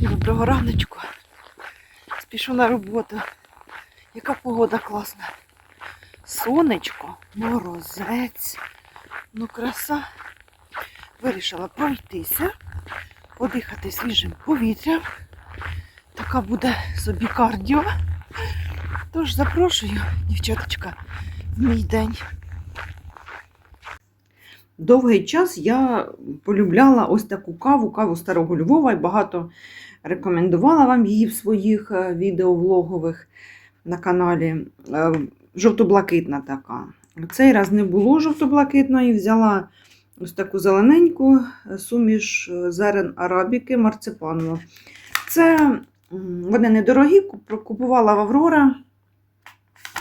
Доброго раночку. Спішу на роботу. Яка погода класна. Сонечко, морозець. Ну, краса. Вирішила пройтися, подихати свіжим повітрям. Така буде собі кардіо. Тож запрошую, дівчаточка, в мій день. Довгий час я полюбляла ось таку каву, каву старого Львова, і багато рекомендувала вам її в своїх е, відеовлогових на каналі. Е, Жовто-блакитна така. Цей раз не було жовто-блакитної, взяла ось таку зелененьку е, суміш зерен арабіки марципанову. Це вони недорогі, куп- купувала в Аврора.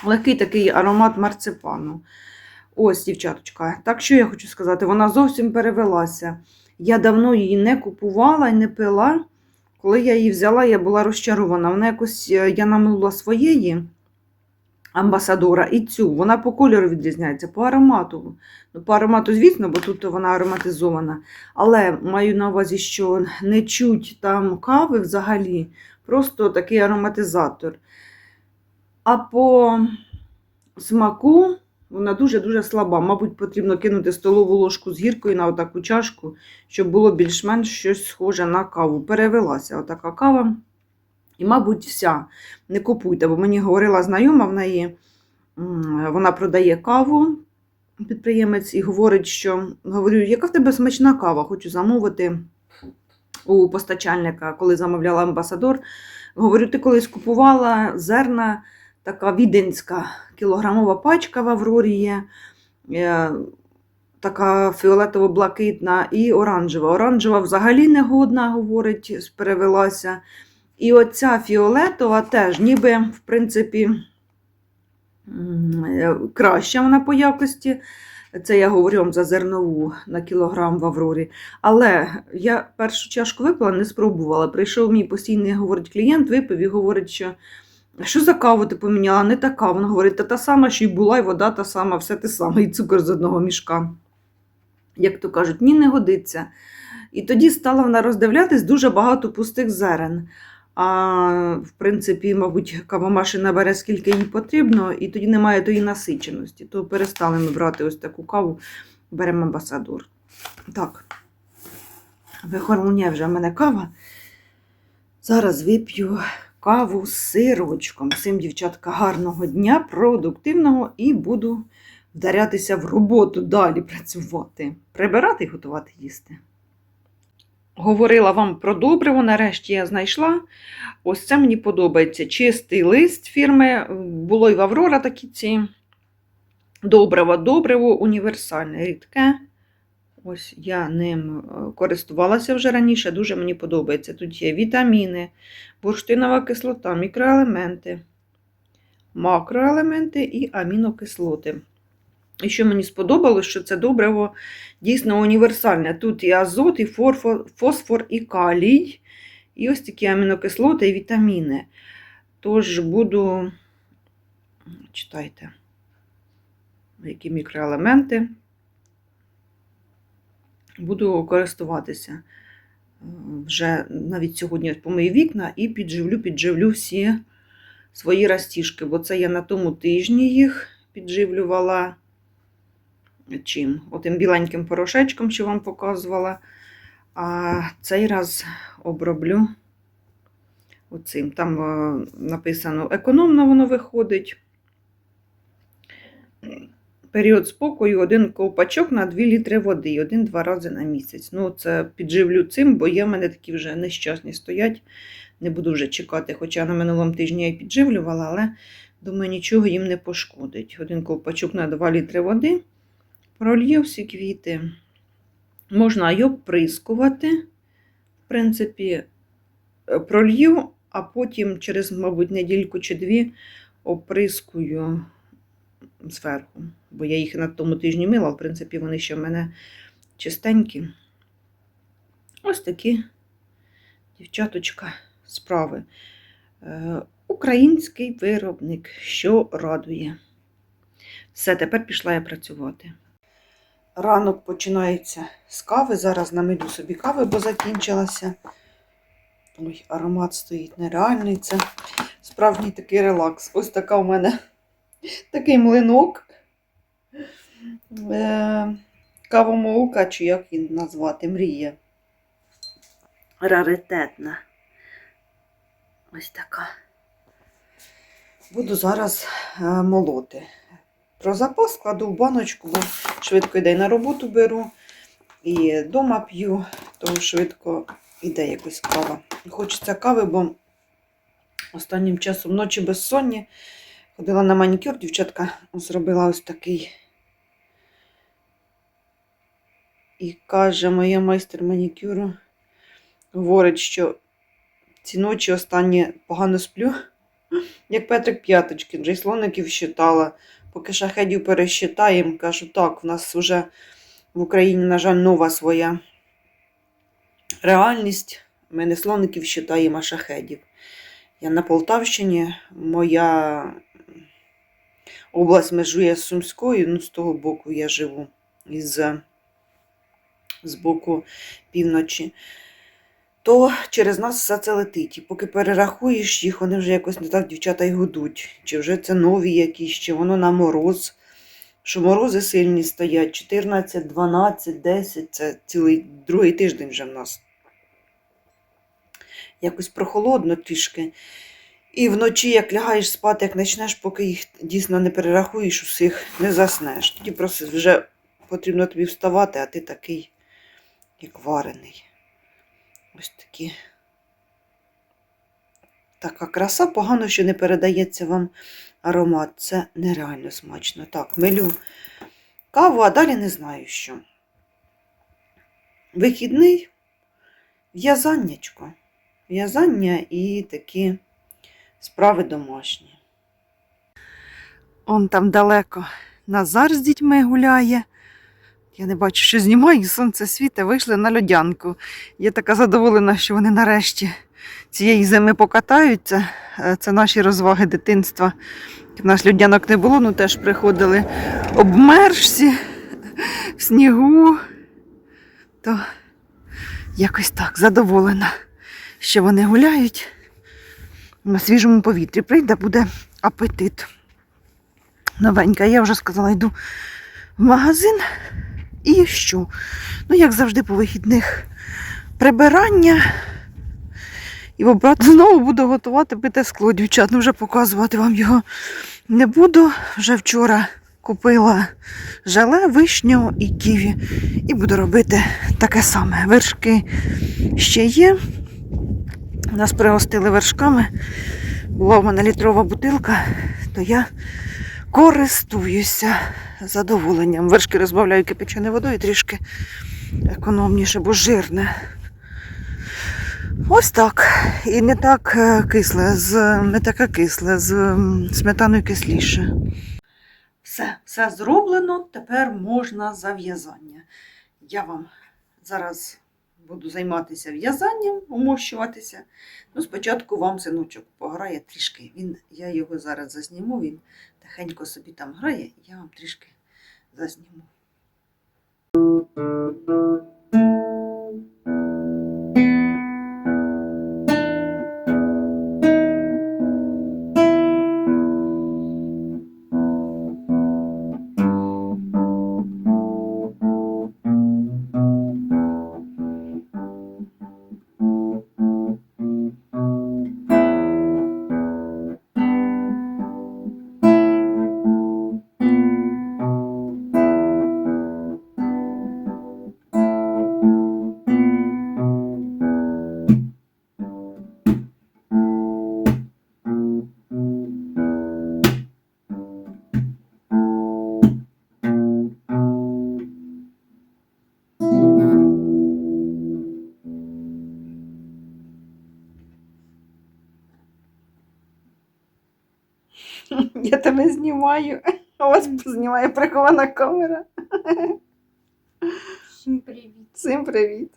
Легкий такий аромат марципану. Ось, дівчаточка. Так що я хочу сказати, вона зовсім перевелася. Я давно її не купувала і не пила. Коли я її взяла, я була розчарована. Вона якось е, я намилила своєї амбасадора і цю. Вона по кольору відрізняється, по аромату. Ну, по аромату, звісно, бо тут вона ароматизована. Але маю на увазі, що не чуть там кави взагалі, просто такий ароматизатор. А по смаку вона дуже-дуже слаба. Мабуть, потрібно кинути столову ложку з гіркою на отаку чашку, щоб було більш-менш щось схоже на каву. Перевелася отака кава. І, мабуть, вся. Не купуйте, бо мені говорила знайома в неї, вона продає каву, підприємець, і говорить, що говорю, яка в тебе смачна кава, хочу замовити у постачальника, коли замовляла амбасадор. Говорю, ти колись купувала зерна, така віденська кілограмова пачка в Аврорі є. е, Така фіолетово-блакитна і оранжева. Оранжева взагалі негодна, говорить, перевелася. І оця фіолетова теж, ніби, в принципі, е, краща вона по якості. Це я говорю вам за зернову на кілограм в Аврорі. Але я першу чашку випила, не спробувала. Прийшов мій постійний говорить, клієнт, випив і говорить, що що за каву ти поміняла? Не така. Вона говорить, та та сама, що й була, і вода та сама, все те саме, і цукор з одного мішка. Як то кажуть, ні, не годиться. І тоді стала вона роздивлятись дуже багато пустих зерен. А в принципі, мабуть, кавомашина бере скільки їй потрібно, і тоді немає тої насиченості. То перестали ми брати ось таку каву, беремо амбасадор. Так, вихороння вже в мене кава. Зараз вип'ю каву з сирочком. Всім, дівчатка, гарного дня, продуктивного, і буду вдарятися в роботу, далі працювати, прибирати і готувати їсти. Говорила вам про добриво, нарешті я знайшла. Ось це мені подобається. Чистий лист фірми. Було і в Аврора такі ці добриво, добриво універсальне, рідке. Ось я ним е, користувалася вже раніше, дуже мені подобається. Тут є вітаміни, бурштинова кислота, мікроелементи, макроелементи і амінокислоти. І що мені сподобалось, що це добриво дійсно універсальне. Тут і азот, і фосфор, і калій, і ось такі амінокислоти і вітаміни. Тож буду, читайте, які мікроелементи. Буду користуватися. Е, Вже навіть сьогодні помию вікна і підживлю, підживлю всі свої растіжки, бо це я на тому тижні їх підживлювала чим? Отим біленьким порошечком, що вам показувала. А цей раз оброблю оцим. Там е, написано економно воно виходить. Період спокою один ковпачок на 2 літри води, один-два рази на місяць. Ну, це підживлю цим, бо є в мене такі вже нещасні стоять. Не буду вже чекати, хоча на минулому тижні я і підживлювала, але думаю, нічого їм не пошкодить. Один ковпачок на 2 літри води. Пролью всі квіти. Можна й оприскувати. В принципі, е, пролью, а потім через, мабуть, недільку чи дві оприскую зверху. Бо я їх на тому тижні мила, в принципі, вони ще в мене чистенькі. Ось такі, дівчаточка, справи. Е, Український виробник, що радує. Все, тепер пішла я працювати. ранок починається з кави. Зараз намилю собі кави, бо закінчилася. Ой, аромат стоїть нереальний. Це справжній такий релакс. Ось така у мене такий млинок. Е, кавомолка, чи як він назвати, мрія. Раритетна. Ось така. Буду зараз е, молоти. Про запас кладу в баночку, бо швидко йде на роботу беру. І вдома п'ю, тому швидко йде якось кава. Хочеться кави, бо останнім часом вночі безсонні. Ходила на манікюр, дівчатка зробила ось такий. І каже, моя майстер манікюру говорить, що ці ночі останні погано сплю, як Петрик П'яточкин, вже й слоників щитала. Поки шахедів пересчитаємо, кажу, так, в нас вже в Україні, на жаль, нова своя реальність. Ми не слоників щитаємо, а шахедів. Я на Полтавщині, моя область межує з Сумською, ну з того боку я живу, із з боку півночі. То через нас все це летить. І поки перерахуєш їх, вони вже якось не так дівчата й гудуть. Чи вже це нові якісь, чи воно на мороз. Що морози сильні стоять, 14, 12, 10, це цілий другий тиждень вже в нас. Якось прохолодно трішки. І вночі, як лягаєш спати, як почнеш, поки їх дійсно не перерахуєш, усіх не заснеш. Тоді просто вже потрібно тобі вставати, а ти такий, як варений. Ось такі. Така краса, погано, що не передається вам аромат. Це нереально смачно. Так, милю каву, а далі не знаю що. Вихідний в'язаннячко. В'язання і такі справи домашні. Он там далеко Назар з дітьми гуляє. Я не бачу, що знімаю, сонце світе, вийшли на льодянку. Я така задоволена, що вони нарешті цієї зими покатаються. Е, Це наші розваги дитинства. У нас льодянок не було, ну теж приходили обмерші в снігу. То якось так задоволена, що вони гуляють на свіжому повітрі. Прийде, буде апетит. Новенька, я вже сказала, йду в магазин. І що? Ну, як завжди, по вихідних прибирання. І обрати знову буду готувати бите скло, дівчат. Ну, вже показувати вам його не буду. Вже вчора купила желе, вишню і ківі. І буду робити таке саме. Вершки ще є. Нас пригостили вершками. Була в мене літрова бутилка, то я користуюся задоволенням. Вершки розбавляю кипяченою водою трішки економніше, бо жирне. Ось так. І не так е, кисле, з, не таке кисле, з сметаною кисліше. Все, все зроблено, тепер можна зав'язання. Я вам зараз буду займатися в'язанням, умощуватися. Ну, спочатку вам синочок пограє трішки. Він, я його зараз засніму, він тихенько собі там грає, я вам трішки зазніму. Я тебе знімаю. У вас знімає прихована камера. Всім привіт. Всім привіт.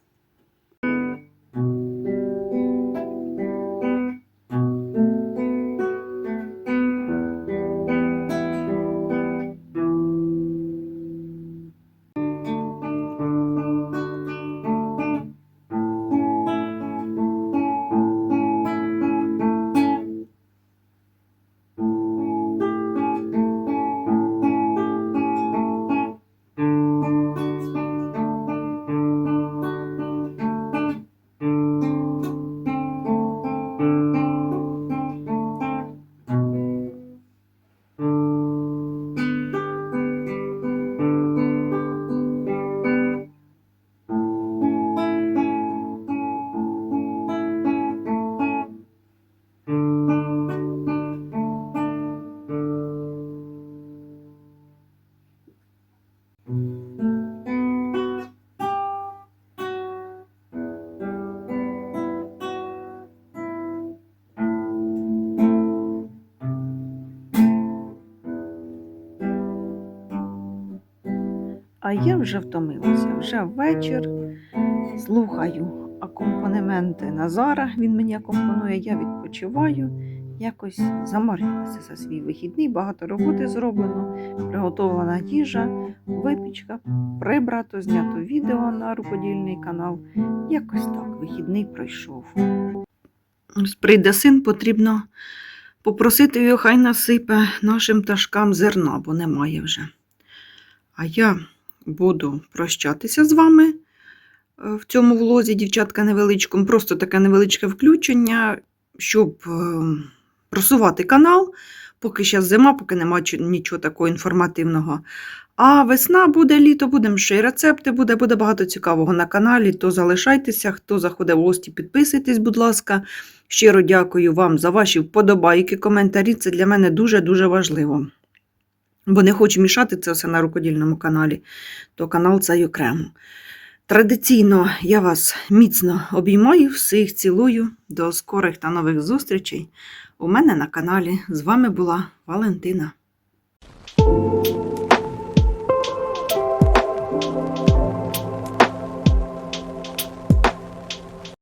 Я вже втомилася. Вже вечір. Слухаю акомпанементи Назара. Він мені акомпонує, я відпочиваю. Якось заморилася за свій вихідний, багато роботи зроблено, приготовлена їжа, випічка, прибрато, знято відео на рукодільний канал. Якось так вихідний пройшов. Прийде син, потрібно попросити його, хай насипе нашим пташкам зерна, бо немає вже. А я буду прощатися з вами е, в цьому влозі, дівчатка, невеличкому, просто таке невеличке включення, щоб е, просувати канал. Поки зараз зима, поки немає нічого такого інформативного. А весна буде, літо, будемо ще й рецепти, буде, буде багато цікавого на каналі. То залишайтеся, хто заходить в гості, підписуйтесь, будь ласка. Щиро дякую вам за ваші вподобайки, коментарі. Це для мене дуже-дуже важливо. Бо не хочу мішати це все на рукодільному каналі, то канал цей окремо. Традиційно я вас міцно обіймаю, всіх цілую. До скорих та нових зустрічей у мене на каналі. З вами була Валентина.